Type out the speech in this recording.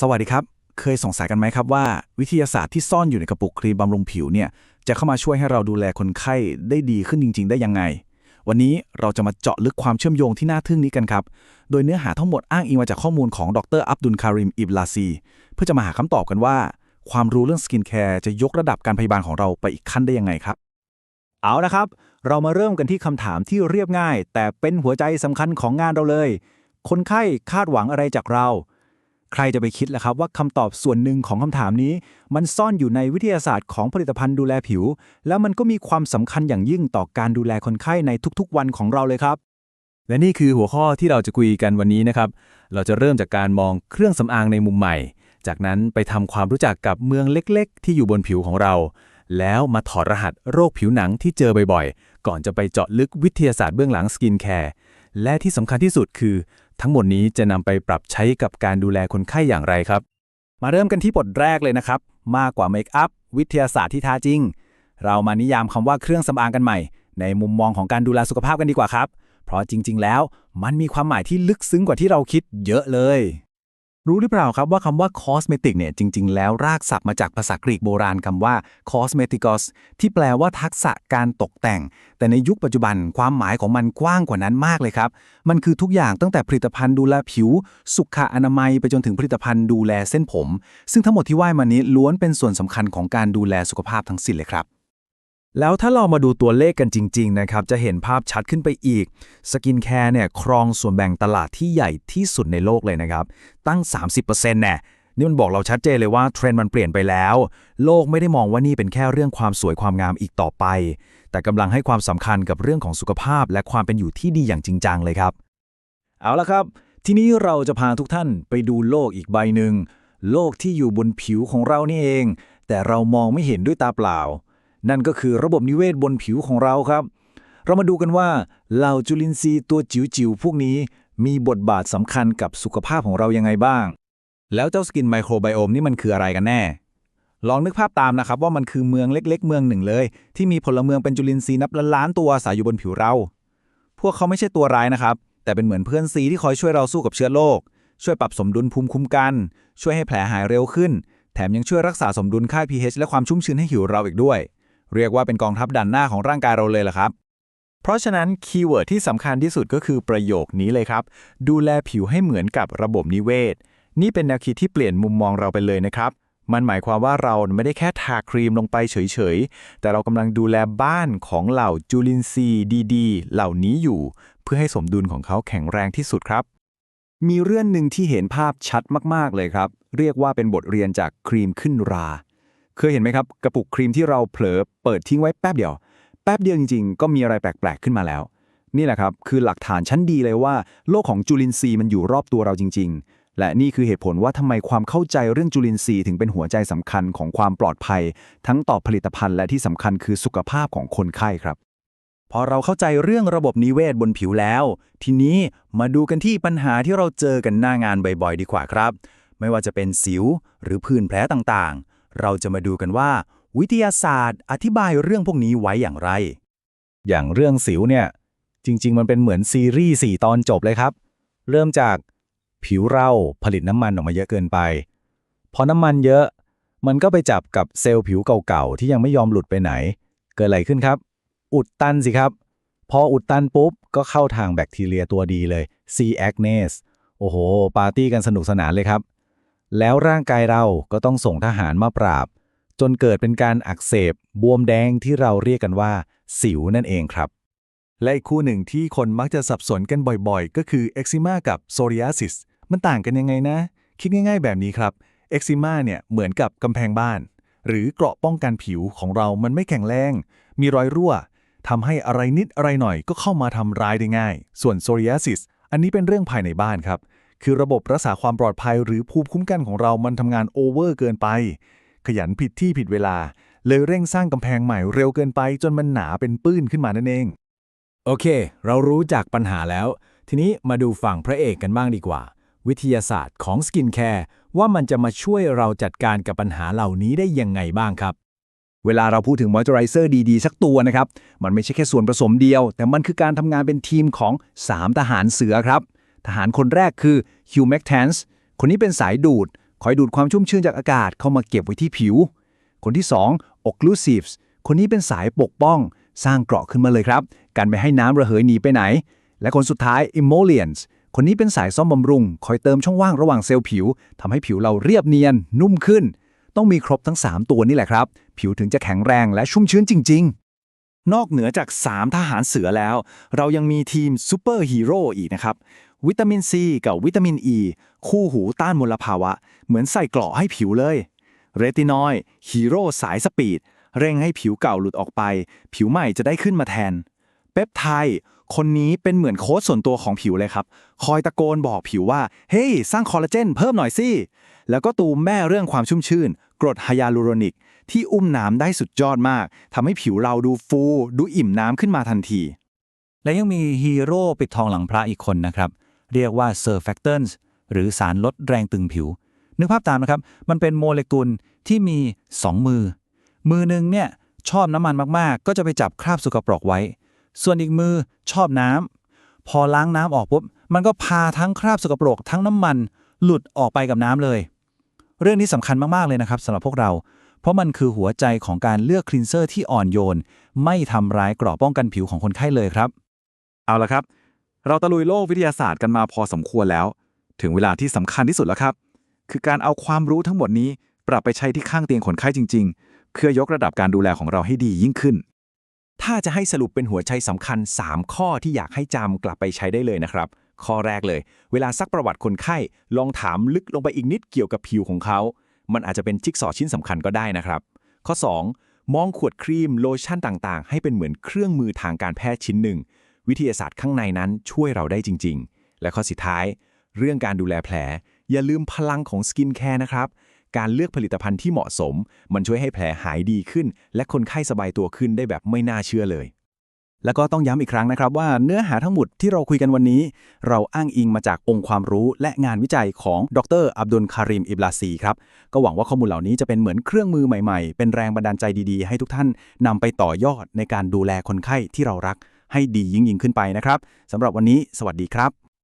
สวัสดีครับ เคยสงสัยกันไหมครับว่า วิทยาศาสตร์ที่ซ่อนอยู่ในกระปุกครีมบำรุงผิวเนี่ยจะเข้ามาช่วยให้เราดูแลคนไข้ได้ดีขึ้นจริง ๆ ได้ยังไง วันนี้เราจะมาเจาะลึกความเชื่อมโยงที่น่าทึ่งนี้กันครับ โดยเนื้อหาทั้งหมดอ้างอิงมาจากข้อมูลของดรอับดุลคาริมอิบลาซี เพื่อจะมาหาคำตอบกันว่า ความรู้เรื่องสกินแคร์จะยกระดับการพยาบาลของเราไปอีกขั้นได้ยังไงครับ เอาละครับ เรามาเริ่มกันที่คำถามที่เรียบง่าย แต่เป็นหัวใจสำคัญของงานเราเลย คนไข้คาดหวังอะไรจากเรา ใครจะไปคิดล่ะครับว่าคำตอบส่วนหนึ่งของคำถามนี้ มันซ่อนอยู่ในวิทยาศาสตร์ของผลิตภัณฑ์ดูแลผิว แล้วมันก็มีความสำคัญอย่างยิ่งต่อการดูแลคนไข้ในทุกๆ วันของเราเลยครับ และนี่คือหัวข้อที่เราจะคุยกันวันนี้นะครับ เราจะเริ่มจากการมองเครื่องสำอางในมุมใหม่ จากนั้นไปทำความรู้จักกับเมืองเล็ก ๆ ที่อยู่บนผิวของเรา แล้วมาถอดรหัสโรคผิวหนังที่เจอบ่อยๆ ก่อนจะไปเจาะลึกวิทยาศาสตร์เบื้องหลังสกินแคร์ และที่สำคัญที่สุดคือ ทั้งหมดนี้จะนำไปปรับใช้กับการดูแลคนไข้อย่างไรครับ มาเริ่มกันที่บทแรกเลยนะครับ มากกว่าเมคอัพวิทยาศาสตร์ที่แท้จริง เรามานิยามคำว่าเครื่องสำอางกันใหม่ ในมุมมองของการดูแลสุขภาพกันดีกว่าครับ เพราะจริง ๆ แล้ว มันมีความหมายที่ลึกซึ้งกว่าที่เราคิดเยอะเลย รู้หรือเปล่าครับว่าคำว่า cosmetic เนี่ยจริง ๆ แล้วรากศัพท์มาจากภาษากรีกโบราณคำว่า cosmetikos ที่แปลว่าทักษะการตกแต่ง แต่ในยุคปัจจุบันความหมายของมันกว้างกว่านั้นมากเลยครับ มันคือทุกอย่างตั้งแต่ผลิตภัณฑ์ดูแลผิว สุขอนามัยไปจนถึงผลิตภัณฑ์ดูแลเส้นผม ซึ่งทั้งหมดที่ว่ามานี้ล้วนเป็นส่วนสำคัญของการดูแลสุขภาพทั้งสิ้นเลยครับ แล้วถ้าเรามาดูตัวเลขกันจริง ๆ นะครับ จะเห็นภาพชัดขึ้นไปอีก สกินแคร์เนี่ยครองส่วนแบ่งตลาดที่ใหญ่ที่สุดในโลกเลยนะครับ ตั้ง 30%แน่นี่มันบอกเราชัดเจนเลยว่าเทรนด์มันเปลี่ยนไปแล้ว โลกไม่ได้มองว่านี่เป็นแค่เรื่องความสวยความงามอีกต่อไป แต่กำลังให้ความสำคัญกับเรื่องของสุขภาพ และความเป็นอยู่ที่ดีอย่างจริงจังเลยครับ เอาละครับ ทีนี้เราจะพาทุกท่านไปดูโลกอีกใบหนึ่งโลกที่อยู่บนผิวของเรานี่เอง แต่เรามองไม่เห็นด้วยตาเปล่า นั่นก็คือระบบนิเวศบนผิวของเราครับ เรามาดูกันว่าเหล่าจุลินทรีย์ตัวจิ๋วๆพวกนี้มีบทบาทสำคัญกับสุขภาพของเรายังไงบ้าง แล้วเจ้าสกินไมโครไบโอมนี่มันคืออะไรกันแน่ ลองนึกภาพตามนะครับว่ามันคือเมืองเล็ก ๆ เมืองหนึ่งเลย ที่มีพลเมืองเป็นจุลินทรีย์นับล้านๆตัวอาศัยอยู่บนผิวเรา พวกเขาไม่ใช่ตัวร้ายนะครับ แต่เป็นเหมือนเพื่อนซีที่คอยช่วยเราสู้กับเชื้อโรคช่วยปรับสมดุลภูมิคุ้มกัน ช่วยให้แผลหายเร็วขึ้น แถมยังช่วยรักษาสมดุลค่า pH และความชุ่มชื้นให้ผิวเราอีกด้วย เรียกว่าเป็นกองทัพด่านหน้าของร่างกายเราเลยล่ะครับ เพราะฉะนั้นคีย์เวิร์ดที่สำคัญที่สุดก็คือประโยคนี้เลยครับ ดูแลผิวให้เหมือนกับระบบนิเวศ นี่เป็นแนวคิดที่เปลี่ยนมุมมองเราไปเลยนะครับ มันหมายความว่าเราไม่ได้แค่ทาครีมลงไปเฉยๆ แต่เรากำลังดูแลบ้านของเหล่าจุลินทรีย์ดีๆ เหล่านี้อยู่ เพื่อให้สมดุลของเขาแข็งแรงที่สุดครับ มีเรื่องหนึ่งที่เห็นภาพชัดมากๆเลยครับ เรียกว่าเป็นบทเรียนจากครีมขึ้นรา เคยเห็นไหมครับกระปุกครีมที่เราเผลอเปิดทิ้งไว้แป๊บเดียว แป๊บเดียวจริงๆ ก็มีอะไรแปลกๆขึ้นมาแล้ว นี่แหละครับคือหลักฐานชั้นดีเลยว่า โลกของจุลินทรีย์มันอยู่รอบตัวเราจริง ๆ และนี่คือเหตุผลว่าทำไมความเข้าใจเรื่องจุลินทรีย์ถึงเป็นหัวใจสำคัญของความปลอดภัย ทั้งต่อผลิตภัณฑ์และที่สำคัญคือสุขภาพของคนไข้ครับพอเราเข้าใจเรื่องระบบนิเวศบนผิวแล้ว ทีนี้มาดูกันที่ปัญหาที่เราเจอกันหน้างานบ่อยๆ ดีกว่าครับ ไม่ว่าจะเป็นสิวหรือผื่นแผลต่างๆ เราจะมาดูกันว่า วิทยาศาสตร์ อธิบายเรื่องพวกนี้ไว้อย่างไร อย่างเรื่องสิวเนี่ย จริง ๆ มันเป็นเหมือนซีรีส์ 4 ตอนจบเลยครับ เริ่มจากผิวเราผลิตน้ำมันออกมาเยอะเกินไป พอน้ำมันเยอะ มันก็ไปจับกับเซลล์ผิวเก่าๆ ที่ยังไม่ยอมหลุดไปไหน เกิดอะไรขึ้นครับ อุดตันสิครับ พออุดตันปุ๊บ ก็เข้าทางแบคทีเรียตัวดีเลย C. acnes โอ้โห ปาร์ตี้กันสนุกสนานเลยครับ แล้วร่างกายเราก็ต้องส่งทหารมาปราบ จนเกิดเป็นการอักเสบบวมแดงที่เราเรียกกันว่า สิวนั่นเองครับ และอีกคู่หนึ่งที่คนมักจะสับสนกันบ่อยๆ ก็คือเอ็กซิมากับโซริอาซิสมันต่างกันยังไงนะ คิดง่าย ๆ แบบนี้ครับเอ็กซิมาเนี่ยเหมือนกับกำแพงบ้าน หรือเกราะป้องกันผิวของเรามันไม่แข็งแรง มีรอยรั่วทำให้อะไรนิดอะไรหน่อยก็เข้ามาทำร้ายได้ง่าย ส่วนโซริอาซิสอันนี้เป็นเรื่องภายในบ้านครับ คือระบบรักษาความปลอดภัยหรือภูมิคุ้มกันของเรามันทำงานโอเวอร์เกินไป ขยันผิดที่ผิดเวลา เลยเร่งสร้างกำแพงใหม่เร็วเกินไป จนมันหนาเป็นปื้นขึ้นมานั่นเอง โอเค เรารู้จักปัญหาแล้ว ทีนี้มาดูฝั่งพระเอกกันบ้างดีกว่า วิทยาศาสตร์ของสกินแคร์ว่ามันจะมาช่วยเราจัดการกับปัญหาเหล่านี้ได้ยังไงบ้างครับเวลาเราพูดถึงมอยเจอไรเซอร์ดีๆ สักตัวนะครับ มันไม่ใช่แค่ส่วนผสมเดียว แต่มันคือการทำงานเป็นทีมของ 3 ทหารเสือครับ ทหารคนแรกคือฮิวแม c แทนส์คนนี้เป็นสายดูด คอยดูดความชุ่มชื้นจากอากาศเข้ามาเก็บไว้ที่ผิว คนที่2 occlusives คนนี้เป็นสายปกป้อง สร้างเกราะขึ้นมาเลยครับ กันไม่ให้น้ำระเหยหนีไปไหน และคนสุดท้าย emollients คนนี้เป็นสายซ่อมบำรุง คอยเติมช่องว่างระหว่างเซลล์ผิวทำให้ผิวเราเรียบเนียน นุ่มขึ้น ต้องมีครบทั้ง 3 ตัวนี่แหละครับ ผิวถึงจะแข็งแรงและชุ่มชื้นจริง ๆนอกเหนือจาก 3 ทหารเสือแล้ว เรายังมีทีมซูเปอร์ฮีโร่อีกนะครับ วิตามินซีกับวิตามินอ e, ีคู่หูต้านมลภาวะ เหมือนใส่เกราะให้ผิวเลย เรตินอยด์ฮีโร่สายสปีด เร่งให้ผิวเก่าหลุดออกไป ผิวใหม่จะได้ขึ้นมาแทน เปปไทด์คนนี้เป็นเหมือนโค้ชส่วนตัวของผิวเลยครับ คอยตะโกนบอกผิวว่า เฮ้ยสร้างคอลลาเจนเพิ่มหน่อยสิ แล้วก็ตูมแม่เรื่องความชุ่มชื่น กรดไฮยาลูโรนิก ที่อุ้มน้ำได้สุดยอดมากทำให้ผิวเราดูฟู ดูอิ่มน้ำขึ้นมาทันที และยังมีฮีโร่ปิดทองหลังพระอีกคนนะครับ เรียกว่า surfactants หรือสารลดแรงตึงผิว นึกภาพตามนะครับ มันเป็นโมเลกุลที่มี 2 มือ มือหนึ่งเนี่ยชอบน้ำมันมากๆ ก็จะไปจับคราบสกปรกไว้ ส่วนอีกมือชอบน้ำ พอล้างน้ำออกปุ๊บ มันก็พาทั้งคราบสกปรกทั้งน้ำมัน หลุดออกไปกับน้ำเลย เรื่องนี้สำคัญมากๆเลยนะครับสำหรับพวกเรา เพราะมันคือหัวใจของการเลือกคลีนเซอร์ที่อ่อนโยน ไม่ทำร้ายกราะป้องกันผิวของคนไข้เลยครับ เอาละครับ เราตะลุยโลกวิทยาศาสตร์กันมาพอสมควรแล้ว ถึงเวลาที่สำคัญที่สุดแล้วครับ คือการเอาความรู้ทั้งหมดนี้ ปรับไปใช้ที่ข้างเตียงคนไข้จริง ๆ เพื่อยกระดับการดูแลของเราให้ดียิ่งขึ้น ถ้าจะให้สรุปเป็นหัวใจสำคัญ 3 ข้อที่อยากให้จำกลับไปใช้ได้เลยนะครับ ข้อแรกเลย เวลาซักประวัติคนไข้ ลองถามลึกลงไปอีกนิดเกี่ยวกับผิวของเขา มันอาจจะเป็นจิ๊กซอชิ้นสำคัญก็ได้นะครับ ข้อ 2 มองขวดครีมโลชั่นต่างๆ ให้เป็นเหมือนเครื่องมือทางการแพทย์ชิ้นหนึ่ง วิทยาศาสตร์ข้างในนั้นช่วยเราได้จริง ๆ และข้อสุดท้าย เรื่องการดูแลแผล อย่าลืมพลังของสกินแคร์นะครับ การเลือกผลิตภัณฑ์ที่เหมาะสม มันช่วยให้แผลหายดีขึ้น และคนไข้สบายตัวขึ้นได้แบบไม่น่าเชื่อเลย แล้วก็ต้องย้ำอีกครั้งนะครับว่าเนื้อหาทั้งหมดที่เราคุยกันวันนี้ เราอ้างอิงมาจากองค์ความรู้และงานวิจัยของดรอับดุลคาริมอิบลาซีครับก็หวังว่าข้อมูลเหล่านี้จะเป็นเหมือนเครื่องมือใหม่ๆ เป็นแรงบันดาลใจดีๆ ให้ทุกท่านนำไปต่อยอดในการดูแลคนไข้ที่เรารัก ให้ดียิ่งยิ่งขึ้นไปนะครับสำหรับวันนี้ สวัสดีครับ